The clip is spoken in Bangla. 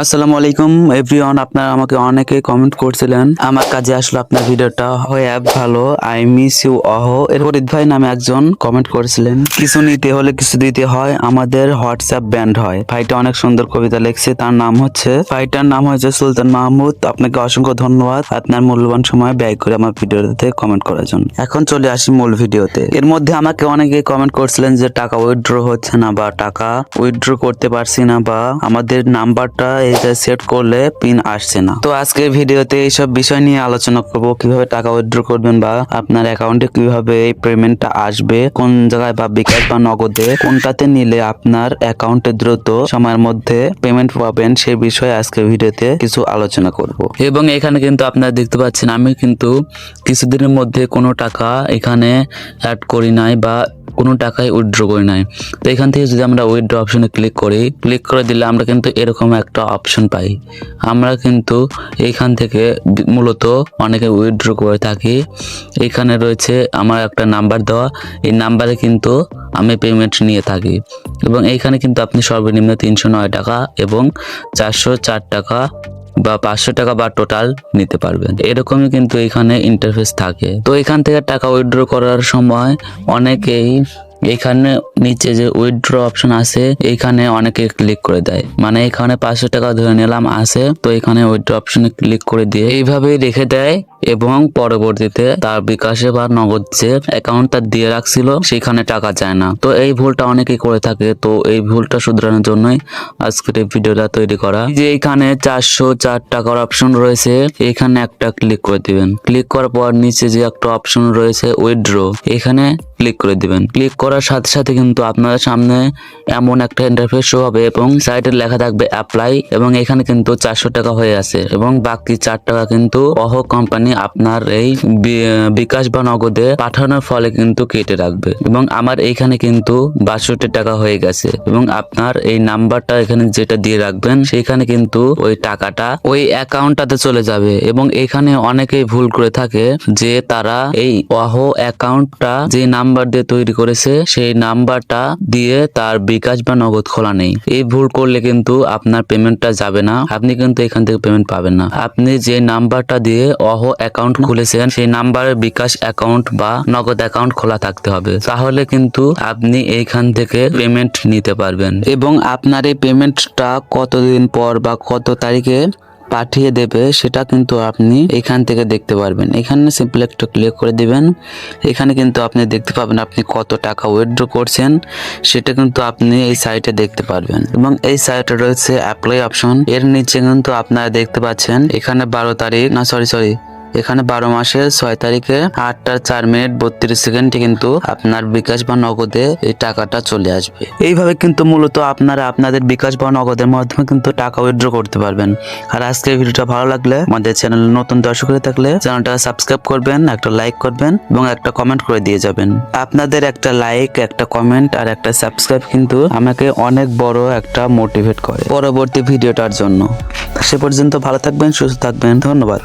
আসসালামু আলাইকুম, এভরিওয়ান, আপনারা আমাকে অনেকে কমেন্ট করছিলেন। আমার কাজে আসলে আপনার ভিডিওটা হয় অ্যাপ ভালো। আই মিস ইউ অহ এরপর ঈদ ভাই নামে একজন কমেন্ট করেছিলেন, কিছু নিতে হলে কিছু দিতে হয়, আমাদের হোয়াটসঅ্যাপ ব্যান্ড হয়। ভাইটা অনেক সুন্দর কবিতা লিখছে, তার নাম হচ্ছে, ভাইটার নাম হচ্ছে সুলতান মাহমুদ। আপনাকে অসংখ্য ধন্যবাদ আপনার মূল্যবান সময় ব্যয় করে আমার ভিডিওতে কমেন্ট করার জন্য। এখন চলে আসি মূল ভিডিওতে। এর মধ্যে আমাকে অনেকে কমেন্ট করছিলেন যে, টাকা উইথড্র হচ্ছে না বা টাকা উইথড্র করতে পারছি না বা আমাদের নাম্বারটা এটা সেট করলে পিন আসছে না। তো আজকের ভিডিওতে এইসব বিষয় নিয়ে আলোচনা করব, কীভাবে টাকা উইথড্র করবেন বা আপনার অ্যাকাউন্টে কীভাবে এই পেমেন্টটা আসবে, কোন জায়গায় বা বিকাশ বা নগদে, কোনটাতে নিলে আপনার অ্যাকাউন্টে দ্রুত সময়ের মধ্যে পেমেন্ট পাবেন, সে বিষয়ে আজকের ভিডিওতে কিছু আলোচনা করব। এবং এখানে কিন্তু আপনারা দেখতে পাচ্ছেন, আমি কিন্তু কিছুদিনের মধ্যে কোনো টাকা এখানে অ্যাড করি নাই বা কোনো টাকাই উইথড্র করি নাই। তো এখান থেকে যদি আমরা উইথড্র অপশনে ক্লিক করি ক্লিক করে দিলে আমরা কিন্তু এরকম একটা অপশন পাই। আমরা কিন্তু এইখান থেকে মূলত অনেকে উইথড্র করে থাকি। এখানে রয়েছে আমার একটা নাম্বার দেওয়া। এই নাম্বারে কিন্তু আমি পেমেন্ট নিয়ে থাকি। এবং এইখানে কিন্তু আপনি সর্বনিম্ন তিনশো নয় টাকা এবং চারশো চার টাকা বা পাঁচশো টাকা বা টোটাল নিতে পারবেন। এরকমই কিন্তু এখানে ইন্টারফেস থাকে। তো এখান থেকে টাকা উইথড্র করার সময় অনেকেই এখানে নিচে যে উইথড্র অপশন আছে এইখানে অনেকে ক্লিক করে দেয়। মানে এখানে পাঁচশো টাকা ধরে নিলাম আছে, তো এখানে উইথড্র অপশনে ক্লিক করে দিয়ে এইভাবেই রেখে দেয় এবং পরবর্তীতে তার বিকাশে বা নগদ যে অ্যাকাউন্টটা দিয়ে রাখছিল, সেখানে টাকা যায় না। তো এই ভুলটা অনেকেই করে থাকে, তো এই ভুলটা শুধরানোর জন্যই আজকের এই ভিডিওটা তৈরি করা। যে এখানে চারশো চার টাকার অপশন রয়েছে, এখানে একটা ক্লিক করে দিবেন। ক্লিক করার পর নিচে যে একটা অপশন রয়েছে উইথড্র এখানে ক্লিক করে দিবেন। ক্লিক করার সাথে সাথে কিন্তু আপনার সামনে এমন একটা ইন্টারফেস শো হবে এবং সাইডে লেখা থাকবে অ্যাপ্লাই এবং এখানে কিন্তু চারশো টাকা হয়ে আছে এবং বাকি চার টাকা কিন্তু অহ কোম্পানি আপনার এই বিকাশ বা নগদে পাঠানোর ফলে কিন্তু কেটে রাখবে এবং আমার এইখানে কিন্তু বাষট্টি টাকা হয়ে গেছে এবং আপনার এই নাম্বারটা এখানে যেটা দিয়ে রাখবেন সেখানে কিন্তু ওই টাকাটা ওই অ্যাকাউন্টটাতে চলে যাবে এবং এখানে অনেকেই ভুল করে থাকে যে তারা এই অহ অ্যাকাউন্টটা যে নাম্বার দিয়ে তৈরি করেছে, সেই নাম্বারটা দিয়ে তার বিকাশ বা নগদ খোলা নেই। এই ভুল করলে কিন্তু আপনার পেমেন্টটা যাবে না, আপনি কিন্তু এখান থেকে পেমেন্ট পাবেন না। আপনি যে নাম্বারটা দিয়ে অহ অ্যাকাউন্ট খুলেছেন, সেই নাম্বারের বিকাশ অ্যাকাউন্ট বা নগদ অ্যাকাউন্ট খোলা থাকতে হবে। তাহলে কিন্তু আপনি এইখান থেকে পেমেন্ট নিতে পারবেন। এবং আপনার এই পেমেন্টটা কতদিন পর বা কত তারিখে পাঠিয়ে দেবে, সেটা কিন্তু আপনি এখান থেকে দেখতে পারবেন। এখানে সিম্পল একটা ক্লিক করে দিবেন। এখানে কিন্তু আপনি দেখতে পাবেন আপনি কত টাকা উইথড্র করছেন, সেটা কিন্তু আপনি এই সাইটে দেখতে পারবেন। এবং এই সাইটে রয়েছে অ্যাপ্লাই অপশন এর নিচে কিন্তু আপনারা দেখতে পাচ্ছেন, এখানে বারো তারিখ, না সরি সরি এখানে বারো মাসের ছয় তারিখে আটটা চার মিনিট বত্রিশ সেকেন্ডে কিন্তু আপনার বিকাশ বা নগদে এই টাকাটা চলে আসবে। এইভাবে কিন্তু মূলত আপনারা আপনাদের বিকাশ বা নগদের মাধ্যমে কিন্তু টাকা উইথড্র করতে পারবেন। আর আজকের ভিডিওটা ভালো লাগলে আমাদের চ্যানেলে নতুন দর্শক হয়ে থাকলে চ্যানেলটা সাবস্ক্রাইব করবেন, একটা লাইক করবেন এবং একটা কমেন্ট করে দিয়ে যাবেন। আপনাদের একটা লাইক একটা কমেন্ট আর একটা সাবস্ক্রাইব কিন্তু আমাকে অনেক বড় একটা মোটিভেট করে পরবর্তী ভিডিওটার জন্য। সে পর্যন্ত ভালো থাকবেন, সুস্থ থাকবেন, ধন্যবাদ।